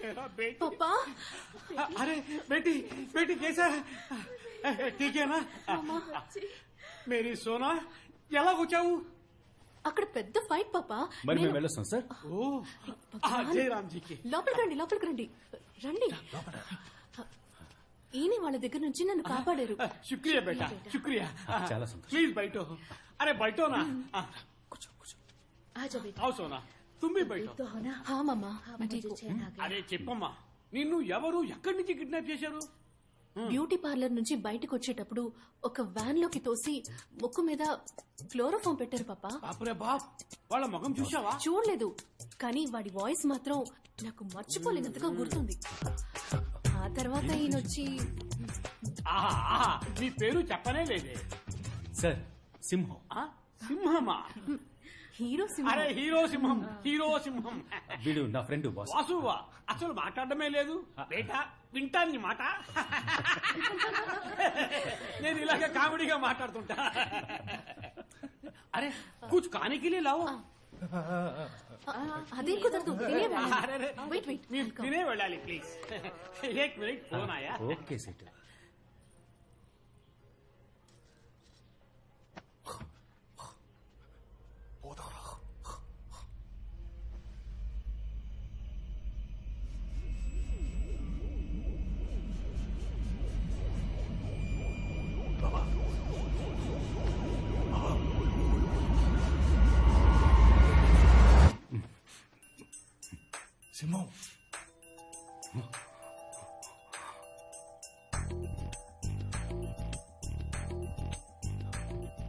मेरा बेटी पापा अरे बेटी बेटी कैसा है ठीक है ना मेरी सोना ఎలా వచ్చావు అక్కడ పెద్ద ఫైట్ పాపా మరి మేము నేను- వెళ్ళొస్తాం సార్ ఓ ఆ, జయరామ్జీకి లోపలికి రండి లోపలికి రండి రండి ఈయన వాళ్ళ దగ్గర నుంచి నన్ను కాపాడారు శుక్రియా బేటా శుక్రియా చాలా సంతోషం. ప్లీజ్ బయటో అరే బయటోనా आ जाओ बेटा आओ सोना तुम भी बैठो तो हो ना హా మమ్మా हाँ, मुझे चैन आ गया అరే చెప్పమ్మా నిన్ను ఎవరు ఎక్కడి నుంచి కిడ్నాప్ చేశారు బ్యూటీ పార్లర్ నుంచి బయటకు వచ్చేటప్పుడు ఒక వ్యాన్ లోకి తోసి ముక్కు మీద క్లోరోఫామ్ పెట్టారు పాపా బాపురే బాప్ వాళ్ళ ముఖం చూసావా చూడలేదు కానీ వాడి వాయిస్ మాత్రం నాకు మర్చిపోలేనంతగా గుర్తుంది ఆ తర్వాత ఈయన వచ్చి ఆహా ఆహా నీ పేరు చెప్పనే లేదే సార్ సింహం ఆ? సింహమా హీరో అరే సినిమా హీరో సింహం హీరో సింహం వీడు నా ఫ్రెండ్ బాస్ వాసువా అసలు మాట్లాడమే లేదు. బేటా వింటాను నీ మాట. నేను ఇలాగే కామెడీగా మాట్లాడుతుంటా. అరే కూర్చు కానికి లావు. అదే కుదరదు అరే, అరే. తినే వెళ్ళాలి ప్లీజ్ ఏక్ మినిట్ ఫోన్ ఆయా. Okay set. సింహం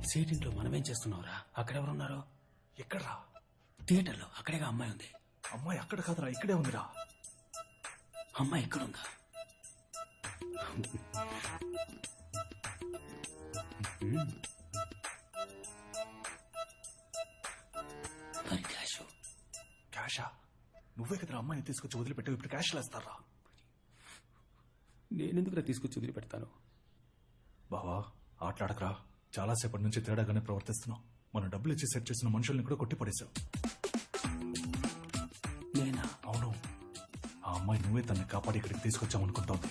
సీటింగ్లో మనం ఏం చేస్తున్నావురా అక్కడెవరున్నారు ఎక్కడ్రా? థియేటర్లో. అక్కడేగా అమ్మాయి ఉంది. అమ్మాయి అక్కడ కాదురా ఇక్కడే ఉందిరా. అమ్మాయి ఎక్కడుందా? మరి నువ్వే కదరా అమ్మాయిని తీసుకొచ్చి వదిలిపెట్టావు? ఇప్పుడు క్యాష్ లేస్తారా? నేనెందుకురా తీసుకొచ్చి వదిలిపెడతాను? బావా ఆటలాడకరా. చాలాసేపటి నుంచి తేడాగానే ప్రవర్తిస్తున్నావు. మనం డబ్బులు ఇచ్చి సెట్ చేసిన మనుషుల్ని కూడా కొట్టి పడేశావు నేనా? అవును. ఆ అమ్మాయి నువ్వే తన్ని కాపాడి ఇక్కడికి తీసుకొచ్చామనుకుంటోంది.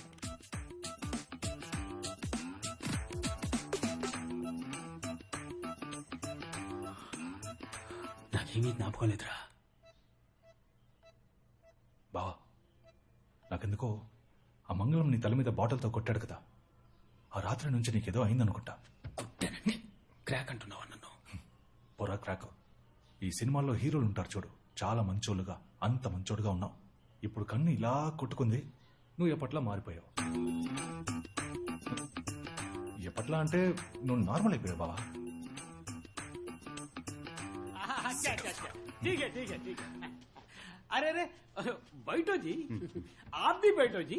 నాకేమీ జ్ఞాపకం లేదురా బావా నాకెందుకో ఆ మంగళం నీ తల మీద బాటిల్తో కొట్టాడు కదా ఆ రాత్రి నుంచి నీకేదో అయిందనుకుంటా కుట్టానండి క్రాక్ అంటున్నావా నన్ను పొరా క్రాక్ ఈ సినిమాల్లో హీరోలు ఉంటారు చూడు చాలా మంచోళ్ళుగా అంత మంచోడుగా ఉన్నావు ఇప్పుడు కన్ను ఇలా కొట్టుకుంది నువ్వు ఎప్పట్లా మారిపోయావు ఎప్పట్లా అంటే నువ్వు నార్మల్ అయిపోయావు బావా अच्छा अच्छा अच्छा ठीक है ठीक है ठीक है अरे अरे बैठो जी आप भी बैठो जी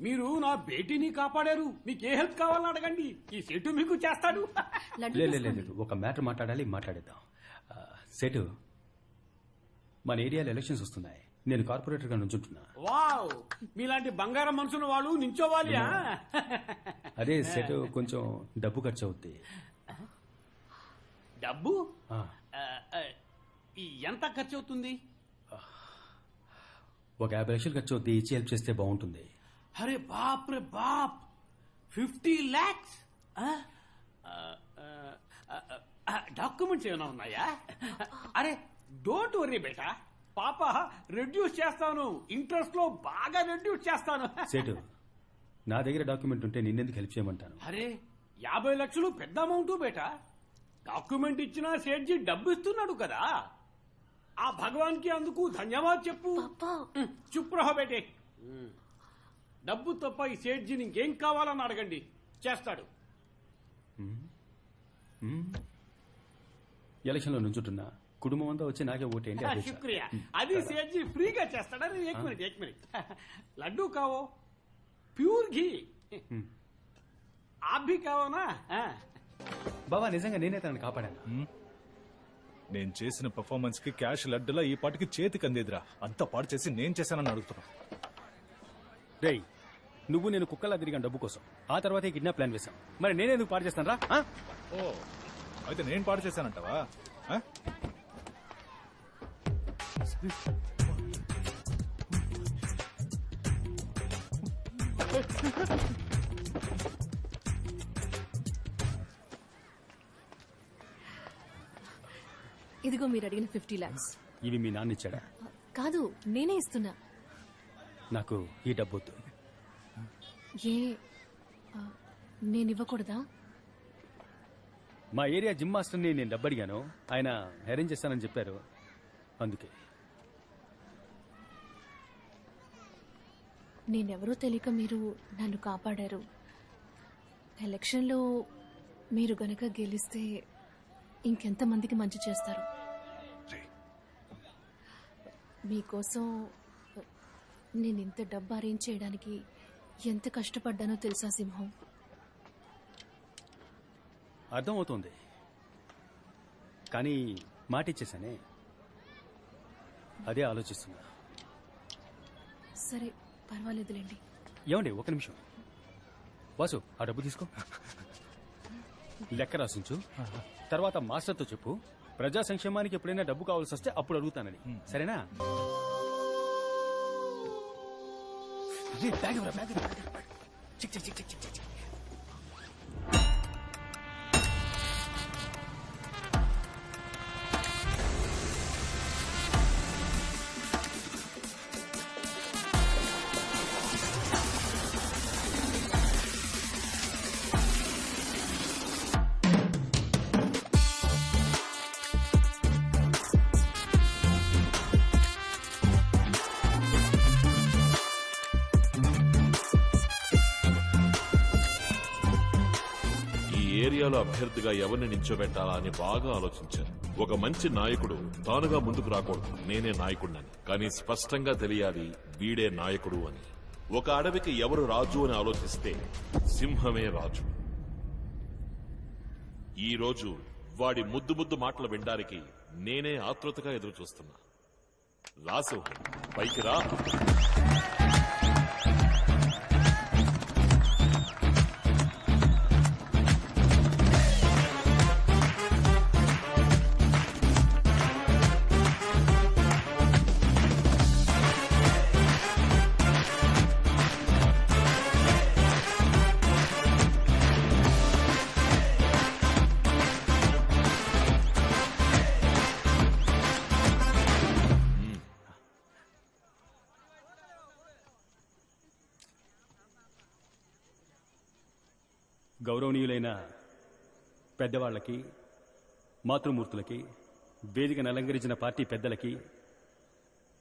మీరు నా బేటీని కాపాడారు. మీకు ఏ హెల్ప్ కావాలని అడగండి. ఈ సెటు మీకు చేస్తాడు. లే లే, లే, లేదు ఒక మ్యాటర్ మాట్లాడాలి మాట్లాడేద్దాం. ఆ, సెటు. మన ఏరియాలో ఎలక్షన్స్ వస్తున్నాయి. నేను కార్పొరేటర్గా నుంచుంటున్నా. వావ్! మీలాంటి బంగారం మనసున్న వాళ్ళు నించోవాలి ఆ? అదే సెటు కొంచెం డబ్బు ఖర్చు అవుద్ది డబ్బు? ఆ, ఆ, ఆ, ఈ ఎంత ఖర్చు అవుతుంది ఒక యాభై లక్షలు ఖర్చు అవుద్ది ఇచ్చి హెల్ప్ చేస్తే బాగుంటుంది. అరే బాప్ రే బాప్! ఫిఫ్టీ ల్యాక్స్ డాక్యుమెంట్స్ ఏమైనా ఉన్నాయా? అరే డోంట్ వరీ బేటా. పాప రెడ్యూస్ చేస్తాను. ఇంట్రెస్ట్లో బాగా రెడ్యూస్ చేస్తాను. సెటు నా దగ్గర డాక్యుమెంట్ ఉంటే నిన్నెందుకు హెల్ప్ చేయమంటాను? అరే యాభై లక్షలు పెద్ద అమౌంట్ బేటా. డాక్యుమెంట్ ఇచ్చినా సేట్జీ డబ్బు ఇస్తున్నాడు కదా. ఆ భగవాన్కి అందుకు ధన్యవాద చెప్పు. చుప్ రహ బేటే. డబ్బు తప్ప ఈ సేట్జీ ఇంకేం కావాలని అడగండి. చేస్తాడు. ఎలక్షన్లో నుంచుంటున్నా. కుటుంబం అంతా వచ్చి నాకే ఓటేంటి శుక్రియా. అది సేట్జీ ఫ్రీగా చేస్తాడని ఏక్ మినిట్ ఏక్ మినిట్. లడ్డూ కావో? Pure ghee. ఆభి కావోనా? బాబా నిజంగా నేనే తనని కాపాడాను. నేను చేసిన పర్ఫార్మెన్స్కి క్యాష్ లడ్డులా ఈ పాటికి చేతికి అందేదిరా. అంత పాడు చేసి నేను చేశానని అడుగుతున్నా రే నువ్వు నేను కుక్కలా తిరిగా డబ్బు కోసం. ఆ తర్వాతే కిడ్నాప్ ప్లాన్ వేశాం. మరి నేనేందుకు పాడు చేస్తాను రా ఓ అయితే నేను పాడు చేశానంటావా? ఆ? ఇదిగో మీరు అడిగిన ఫిఫ్టీ లాక్స్. ఇవి మీ నాన్న ఇచ్చాడా? కాదు నేనే ఇస్తున్నా. నాకు ఈ డబ్బు వద్దు. ఏ నేను ఇవ్వకూడదా? మా ఏరియా జిమ్ మాస్టర్ని నేను డబ్బు అడిగాను. ఆయన అరేంజ్ చేస్తానని చెప్పారు. అందుకే. నేనెవరో తెలియక మీరు నన్ను కాపాడారు. ఎలక్షన్లో మీరు గనక గెలిస్తే ఇంకెంతమందికి మంచి చేస్తారు. మీకోసం నేను ఇంత డబ్బు అరేంజ్ చేయడానికి ఎంత కష్టపడ్డానో తెలుసా సింహం? అర్థమవుతోంది. కానీ మాట ఇచ్చేసానే అదే ఆలోచిస్తున్నా. సరే పర్వాలేదులేండి. ఏమండి ఒక నిమిషం. వాసు ఆ డబ్బు తీసుకో. లెక్క రాసించు. తర్వాత మాస్టర్తో చెప్పు. ప్రజా సంక్షేమానికి ఎప్పుడైనా డబ్బు కావాల్సి వస్తే అప్పుడు అడుగుతానని సరేనా రే, బ్యాగ్ ఇవ్వరా, బ్యాగ్ ఇవ్వరా, బ్యాగ్ ఇవ్వరా. చిక్, చిక్, చిక్, చిక్, చిక్, చిక్. ఏరియాలో అభ్యర్థిగా ఎవరిని నిల్చోబెట్టాలా అని బాగా ఆలోచించాను. ఒక మంచి నాయకుడు తానుగా ముందుకు రాకూడదు. నేనే నాయకుడినని. కానీ స్పష్టంగా తెలియాలి వీడే నాయకుడు అని. ఒక అడవికి ఎవరు రాజు అని ఆలోచిస్తే సింహమే రాజు. ఈ రోజు వాడి ముద్దు ముద్దు మాటలు వినడానికి నేనే ఆతృతగా ఎదురు చూస్తున్నా పైకి రా. గౌరవనీయులైన పెద్దవాళ్ళకి మాతృమూర్తులకి వేదికను అలంకరించిన పార్టీ పెద్దలకి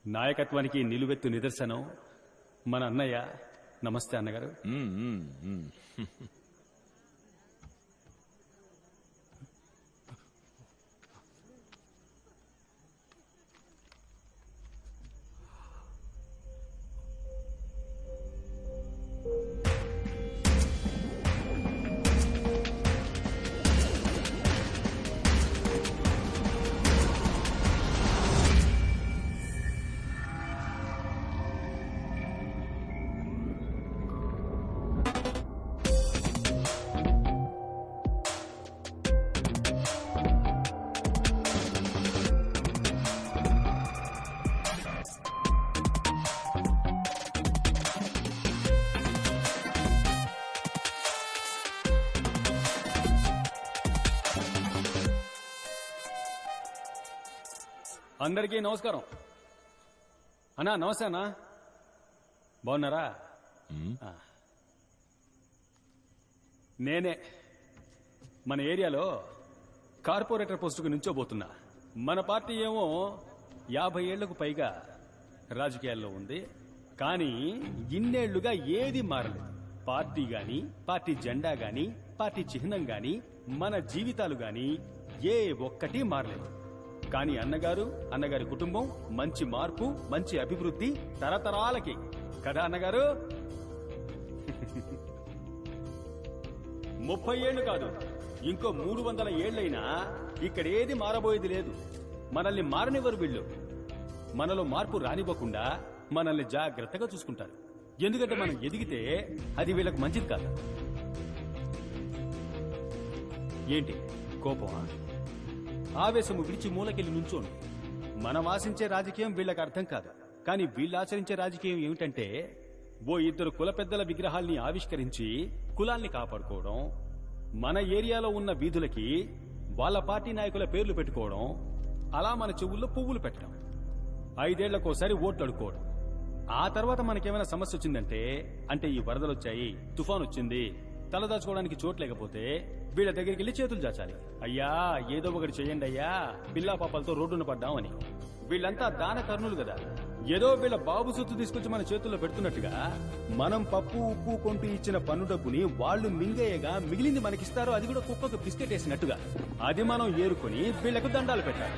నాయకత్వానికి నిలువెత్తు నిదర్శనం మన అన్నయ్య. నమస్తే అన్నగారు. అందరికీ నమస్కారం. అన్నా నమస్తే అన్నా. బాగున్నారా? ఆ. నేనే మన ఏరియాలో కార్పొరేటర్ పోస్టుకు నుంచోబోతున్నా. మన పార్టీ ఏమో యాభై ఏళ్ళకు పైగా రాజకీయాల్లో ఉంది. కానీ ఇన్నేళ్ళుగా ఏది మారలేదు. పార్టీ గాని పార్టీ జెండా గాని పార్టీ చిహ్నం గాని మన జీవితాలు గాని ఏ ఒక్కటి మారలేదు. కానీ అన్నగారు అన్నగారి కుటుంబం మంచి మార్పు మంచి అభివృద్ధి తరతరాలకి. కదా అన్నగారు? ముప్పై ఏళ్ళు కాదు ఇంకో మూడు వందల ఏళ్ళైనా ఇక్కడ ఏది మారబోయేది లేదు. మనల్ని మారనివ్వరు వీళ్ళు. మనలో మార్పు రానివ్వకుండా మనల్ని జాగ్రత్తగా చూసుకుంటారు. ఎందుకంటే మనం ఎదిగితే అది వీళ్ళకు మంచిది కాదు. ఏంటి? కోపమా? ఆవేశము విడిచి మూలకెళ్ళి నుంచోండి. మనం ఆశించే రాజకీయం వీళ్ళకి అర్థం కాదు. కానీ వీళ్ళు ఆచరించే రాజకీయం ఏమిటంటే ఓ ఇద్దరు కుల పెద్దల విగ్రహాల్ని ఆవిష్కరించి కులాల్ని కాపాడుకోవడం మన ఏరియాలో ఉన్న వీధులకి వాళ్ళ పార్టీ నాయకుల పేర్లు పెట్టుకోవడం అలా మన చెవుల్లో పువ్వులు పెట్టడం ఐదేళ్ళకోసారి ఓట్లు ఆ తర్వాత మనకేమైనా సమస్య వచ్చిందంటే అంటే ఈ వరదలు వచ్చాయి తుఫాన్ వచ్చింది తలదాచుకోవడానికి చోటు లేకపోతే వీళ్ళ దగ్గరికి వెళ్ళి చేతులు చాచాలి. అయ్యా ఏదో ఒకటి చేయండి అయ్యా. పిల్లా పాపాలతో రోడ్డున పడ్డామని. వీళ్ళంతా దాన కర్ణులు కదా. ఏదో వీళ్ళ బాబు సొత్తు తీసుకొచ్చి మన చేతుల్లో పెడుతున్నట్టుగా మనం పప్పు ఉప్పు కొంటూ ఇచ్చిన పన్ను డబ్బుని వాళ్ళు మింగేయగా మిగిలింది మనకిస్తారో అది కూడా కుక్కకు బిస్కెట్ వేసినట్టుగా. అది మనం ఏరుకొని వీళ్ళకు దండాలు పెట్టాలి.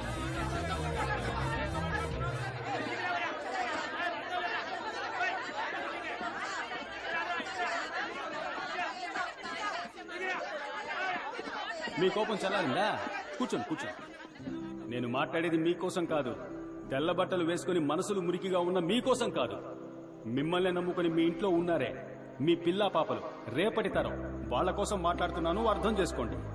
మీ కోపం చల్లారిందా? కూర్చోండి కూర్చోండి నేను మాట్లాడేది మీకోసం కాదు. తెల్ల బట్టలు వేసుకుని మనసులు మురికిగా ఉన్న మీకోసం కాదు. మిమ్మల్ని నమ్ముకుని మీ ఇంట్లో ఉన్నారే. మీ పిల్లా పాపలు. రేపటి తరం. వాళ్ళ కోసం మాట్లాడుతున్నాను అర్థం చేసుకోండి.